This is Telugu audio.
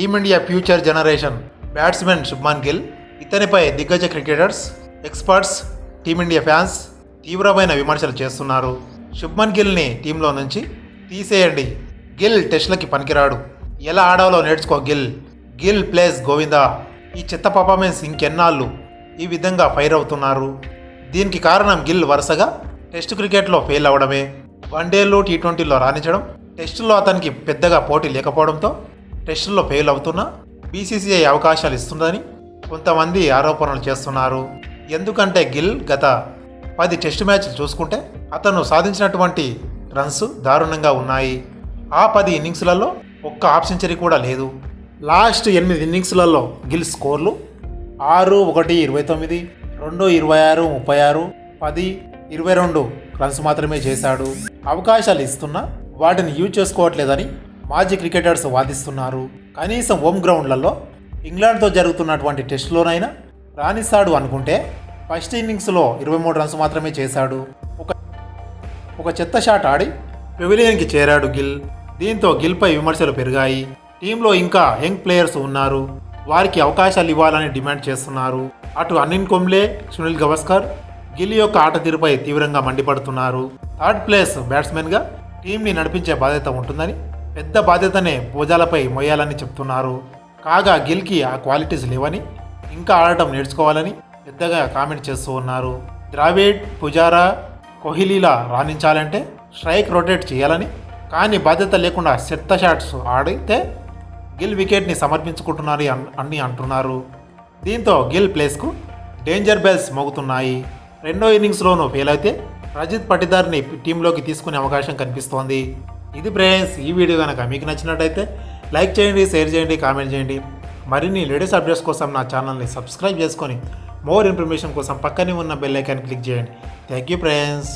Team India future generation batsmen Shubman Gill ఇతనిపై దిగ్గజ క్రికెటర్స్ ఎక్స్పర్ట్స్ టీమిండియా ఫ్యాన్స్ తీవ్రమైన విమర్శలు చేస్తున్నారు. శుభ్మన్ గిల్ని టీంలో నుంచి తీసేయండి. గిల్ టెస్ట్లకి పనికిరాడు. ఎలా ఆడాలో నేర్చుకో గిల్. గిల్ ప్లేస్ గోవిందా. ఈ చెత్త పర్ఫార్మెన్స్ ఇంకెన్నాళ్ళు ఈ విధంగా ఫైర్ అవుతున్నారు. దీనికి కారణం గిల్ వరుసగా టెస్ట్ క్రికెట్లో ఫెయిల్ అవ్వడమే వన్డేలు టీ ట్వంటీలో రాణించడం టెస్టులో అతనికి పెద్దగా పోటీ లేకపోవడంతో టెస్టుల్లో ఫెయిల్ అవుతున్నా బీసీసీఐ అవకాశాలు ఇస్తుందని కొంతమంది ఆరోపణలు చేస్తున్నారు. ఎందుకంటే గిల్ గత పది టెస్ట్ మ్యాచ్లు చూసుకుంటే అతను సాధించినటువంటి రన్స్ దారుణంగా ఉన్నాయి. ఆ పది ఇన్నింగ్స్లలో ఒక్క హాఫ్ సెంచరీ కూడా లేదు. లాస్ట్ ఎనిమిది ఇన్నింగ్స్లలో గిల్ స్కోర్లు ఆరు ఒకటి ఇరవై తొమ్మిది రెండు ఇరవై ఆరు ముప్పై ఆరు పది ఇరవై రెండు రన్స్ మాత్రమే చేశాడు. అవకాశాలు ఇస్తున్నా వాటిని యూజ్ చేసుకోవట్లేదని మాజీ క్రికెటర్స్ వాదిస్తున్నారు. కనీసం హోమ్ గ్రౌండ్లలో ఇంగ్లాండ్తో జరుగుతున్నటువంటి టెస్టులోనైనా రాణిస్తాడు అనుకుంటే ఫస్ట్ ఇన్నింగ్స్లో ఇరవై మూడు రన్స్ మాత్రమే చేశాడు. ఒక ఒక చెత్త షాట్ ఆడి పెవిలియన్కి చేరాడు గిల్. దీంతో గిల్పై విమర్శలు పెరిగాయి. టీంలో ఇంకా యంగ్ ప్లేయర్స్ ఉన్నారు. వారికి అవకాశాలు ఇవ్వాలని డిమాండ్ చేస్తున్నారు. అటు అనిల్ కుంబ్లే సునీల్ గవస్కర్ గిల్ యొక్క ఆట తీరుపై తీవ్రంగా మండిపడుతున్నారు. థర్డ్ ప్లేస్ బ్యాట్స్మెన్గా టీంని నడిపించే బాధ్యత ఉంటుందని పెద్ద బాధ్యతనే భుజాలపై మోయాలని చెప్తున్నారు. కాగా గిల్కి ఆ క్వాలిటీస్ లేవని ఇంకా ఆడటం నేర్చుకోవాలని పెద్దగా కామెంట్ చేస్తూ ఉన్నారు. ద్రావిడ్ పుజారా కోహ్లీలా రాణించాలంటే స్ట్రైక్ రొటేట్ చేయాలని కానీ బాధ్యత లేకుండా సెత్త షాట్స్ ఆడితే గిల్ వికెట్ని సమర్పించుకుంటున్నారు అని అంటున్నారు. దీంతో గిల్ ప్లేస్కు డేంజర్ బెల్స్ మోగుతున్నాయి. రెండో ఇన్నింగ్స్లోనూ ఫెయిల్ అయితే రజిత్ పటిదార్ని టీంలోకి తీసుకునే అవకాశం కనిపిస్తోంది. ఇది ఫ్రెండ్స్ ఈ వీడియో కనుక మీకు నచ్చినట్టయితే లైక్ చేయండి షేర్ చేయండి కామెంట్ చేయండి. మరిన్ని లేటెస్ట్ అప్డేట్స్ కోసం నా ఛానల్ని సబ్స్క్రైబ్ చేసుకొని మోర్ ఇన్ఫర్మేషన్ కోసం పక్కనే ఉన్న బెల్ ఐకాన్ క్లిక్ చేయండి. Thank you friends.